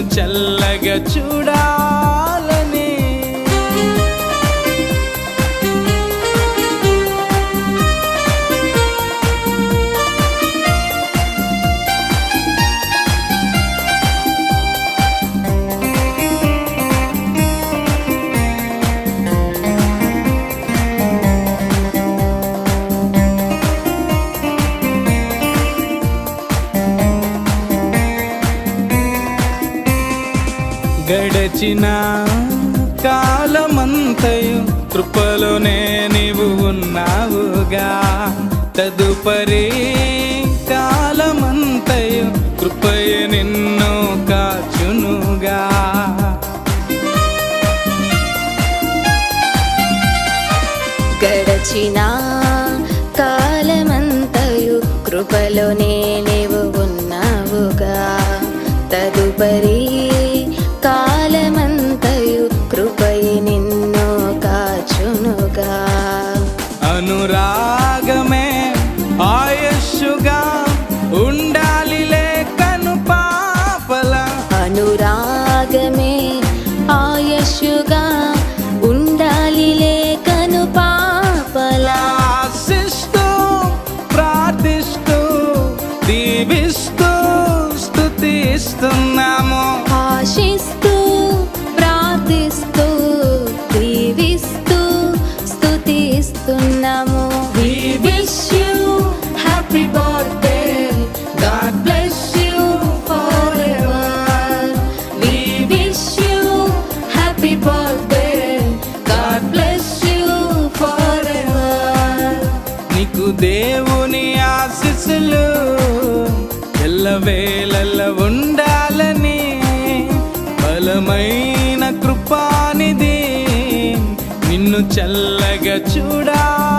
చల్లగా చూడా. గడచిన కాలమంతయు కృపలోనే నీవు ఉన్నావుగా. తదుపరి కాలమంతయు కృపయ నిన్ను కాచునుగా. గడచిన కాలమంతయు కృపలోనే అనురాగమే ఆయుష్గా ఉండాలి లేకను పాపల. అనురాగమే ఆయుష్గా ఉండాలి లేకను పాపలా. ఆశిస్తూ ప్రార్థిస్తూ దీవిస్తూ స్తుతిస్తున్నాము. ఆశిస్తూ ప్రార్థిస్తూ దేవుని ఆశీస్సులు ఎల్లవేళల ఉండాలని బలమైన కృపానిది నిన్ను చల్లగా చూడాలి